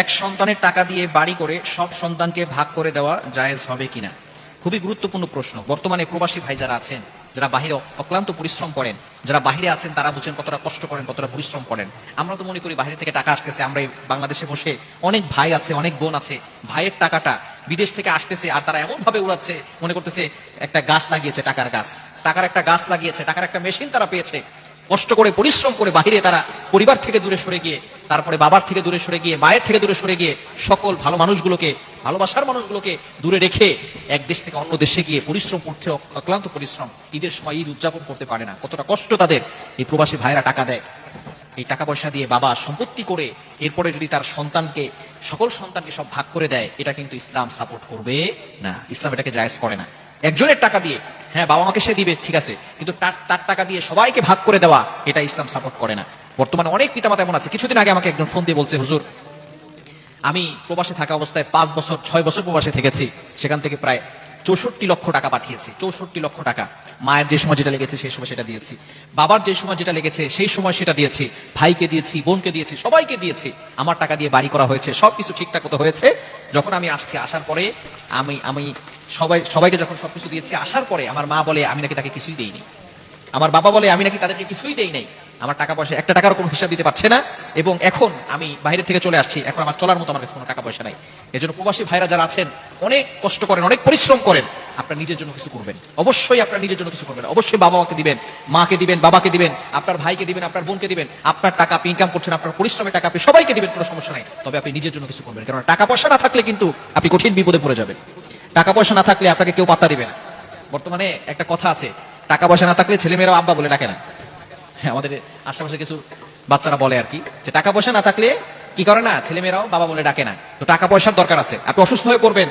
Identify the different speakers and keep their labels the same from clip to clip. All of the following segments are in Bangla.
Speaker 1: এক সন্তানের টাকা দিয়ে বাড়ি করে সব সন্তানকে ভাগ করে দেওয়া জায়েজ হবে কিনা? খুবই গুরুত্বপূর্ণ প্রশ্ন। বর্তমানে প্রবাসী ভাই যারা আছেন, যারা বাহিরে অক্লান্ত পরিশ্রম করেন, যারা বাহিরে আছেন, তারা বুঝেন কতটা কষ্ট করেন, কতটা পরিশ্রম করেন। আমরা তো মনে করি বাইরে থেকে টাকা আসতেছে, আমরা বাংলাদেশে বসে অনেক ভাই আছে, অনেক বোন আছে, ভাইয়ের টাকাটা বিদেশ থেকে আসতেছে আর তারা এমন ভাবে উড়াচ্ছে, মনে করতেছে একটা গাছ লাগিয়েছে টাকার গাছ। টাকার একটা গাছ লাগিয়েছে, টাকার একটা মেশিন তারা পেয়েছে। কষ্ট করে, পরিশ্রম করে বাহিরে তারা পরিবার থেকে দূরে সরে গিয়ে, তারপরে বাবার থেকে দূরে সরে গিয়ে, মায়ের থেকে দূরে সরে গিয়ে সকল ভালো মানুষগুলোকে, ভালোবাসার মানুষগুলোকে দূরে রেখে এক দেশ থেকে অন্য দেশে গিয়ে পরিশ্রম করছে, অক্লান্ত পরিশ্রম। ঈদের সময় ঈদ উদযাপন করতে পারে না। কতটা কষ্ট তাদের এই প্রবাসী ভাইরা টাকা দেয়। এই টাকা পয়সা দিয়ে বাবা সম্পত্তি করে, এরপরে যদি তার সন্তানকে, সকল সন্তানকে সব ভাগ করে দেয়, এটা কিন্তু ইসলাম সাপোর্ট করবে না। ইসলাম এটাকে জায়েজ করে না। একজনের টাকা দিয়ে হ্যাঁ বাবা মাকে সে দিবে, ঠিক আছে। কিন্তু তার তার টাকা দিয়ে সবাইকে ভাগ করে দেওয়া, এটা ইসলাম সাপোর্ট করে না। বর্তমানে অনেক পিতামাতা এমন আছে। কিছুদিন আগে আমাকে একজন ফোন দিয়ে বলছে, হুজুর, আমি প্রবাসে থাকা অবস্থায় পাঁচ বছর, ছয় বছর প্রবাসে থেকেছি। সেখান থেকে প্রায় চৌষট্টি লক্ষ টাকা পাঠিয়েছি, চৌষট্টি লক্ষ টাকা। মায়ের যে সময় যেটা লেগেছে, সেই সময় সেটা দিয়েছি। বাবার যে সময় যেটা লেগেছে, সেই সময় সেটা দিয়েছি। ভাইকে দিয়েছি, বোনকে দিয়েছি, সবাইকে দিয়েছি। আমার টাকা দিয়ে বাড়ি করা হয়েছে, সবকিছু ঠিকঠাক মতো হয়েছে। যখন আমি আসছি, আসার পরে আমি আমি সবাই, সবাইকে যখন সবকিছু দিয়েছি, আসার পরে আমার মা বলে, আমি নাকি তাকে কিছুই দেইনি। আমার বাবা বলে, আমি নাকি তাদেরকে কিছুই দেই নাই। আমার টাকা পয়সা একটা টাকার কোনো হিসাব দিতে পারছে না, এবং এখন আমি বাইরে থেকে চলে আসছি, এখন আমার চলার মতো আমার কাছে কোনো টাকা পয়সা নাই। এজন্য প্রবাসী ভাইরা যারা আছেন, অনেক কষ্ট করেন, অনেক পরিশ্রম করেন, আপনার নিজের জন্য কিছু করবেন। অবশ্যই আপনার নিজের জন্য কিছু করবেন। অবশ্যই বাবা মাকে দিবেন মাকে দিবেন, বাবাকে দিবেন, আপনার ভাইকে দিবেন, আপনার বোনকে দিবেন, আপনার টাকা আপনি ইনকাম করছেন, আপনার পরিশ্রমের টাকা আপনি সবাইকে দিবেন, কোনো সমস্যা নাই। তবে আপনি নিজের জন্য কিছু করবেন। কারণ টাকা পয়সা না থাকলে কিন্তু আপনি কঠিন বিপদে পড়ে যাবেন। টাকা পয়সা না থাকলে আপনাকে কেউ পাত্তা দিবে না। বর্তমানে একটা কথা আছে, টাকা পয়সা না থাকলে ছেলেমেয়েরাও আব্বা বলে ডাকে না। আমাদের আশেপাশে কিছু বাচ্চারা বলে আর কি, যে টাকা পয়সা না থাকলে কি করে না? ছেলেমেয়েরাও বাবা বলে ডাকে না। তো টাকা পয়সার দরকার আছে। আপনি অসুস্থ হয়ে পড়বেন।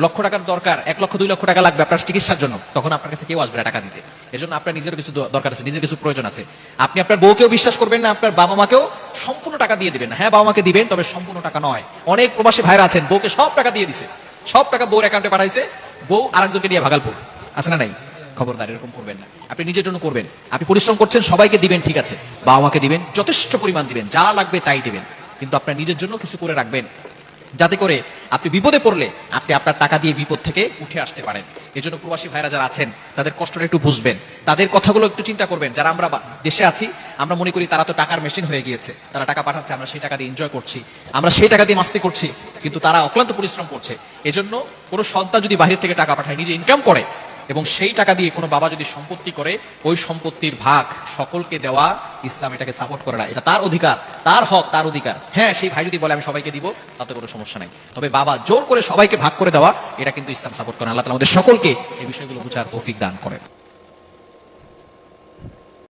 Speaker 1: লক্ষ টাকার দরকার, এক লক্ষ, দুই লক্ষ টাকা লাগবে আপনার চিকিৎসার জন্য। তখন আপনার কাছে কেউ আসবে টাকা দিতে। এজন্য আপনার নিজের কিছু দরকার আছে, নিজের কিছু প্রয়োজন আছে। আপনি আপনার বউকেও বিশ্বাস করবেন না, আপনার বাবা মাকেও সম্পূর্ণ টাকা দিয়ে দিবেন হ্যাঁ বাবা মাকে দিবেন, তবে সম্পূর্ণ টাকা নয়। অনেক প্রবাসী ভাইরা আছেন, বউকে সব টাকা দিয়ে দিছে। সব টাকা বউর অ্যাকাউন্টে পাঠাইছে। বউ আরেকজনকে নিয়ে ভাগালপুর। আছে না নাই? খবরদার এরকম করবেন না। আপনি নিজের জন্য করবেন। আপনি পরিশ্রম করছেন, সবাইকে দিবেন, ঠিক আছে। বাবা মাকে দিবেন, যথেষ্ট পরিমাণ দিবেন, যা লাগবে তাই দিবেন। কিন্তু আপনার নিজের জন্য কিছু করে রাখবেন। যাতে করে আপনি বিপদে পড়লে আপনি আপনার টাকা দিয়ে বিপদ থেকে উঠে আসতে পারেন। এই জন্য প্রবাসী ভাইরা যারা আছেন, তাদের কষ্টটা একটু বুঝবেন। তাদের কথাগুলো একটু চিন্তা করবেন। যারা আমরা দেশে আছি, আমরা মনে করি তারা তো টাকার মেশিন হয়ে গিয়েছে। তারা টাকা পাঠাচ্ছে, আমরা সেই টাকা দিয়ে এনজয় করছি। আমরা সেই টাকা দিয়ে মাস্তি করছি, কিন্তু তারা অক্লান্ত পরিশ্রম করছে। এজন্য কোনো সন্তান যদি বাহির থেকে টাকা পাঠায়, নিজে ইনকাম করে এবং সেই টাকা দিয়ে কোনো বাবা যদি সম্পত্তি করে, ওই সম্পত্তির ভাগ সকলকে দেওয়া ইসলাম এটাকে সাপোর্ট করে না। এটা তার অধিকার, তার হক, তার অধিকার। হ্যাঁ সেই ভাই যদি বলে, আমি সবাইকে দিব তাতে কোনো সমস্যা নাই। তবে বাবা জোর করে সবাইকে ভাগ করে দেওয়া, এটা কিন্তু ইসলাম সাপোর্ট করে না। আল্লাহ তালা আমাদের সকলকে এই বিষয়গুলো বুঝার তৌফিক দান করেন।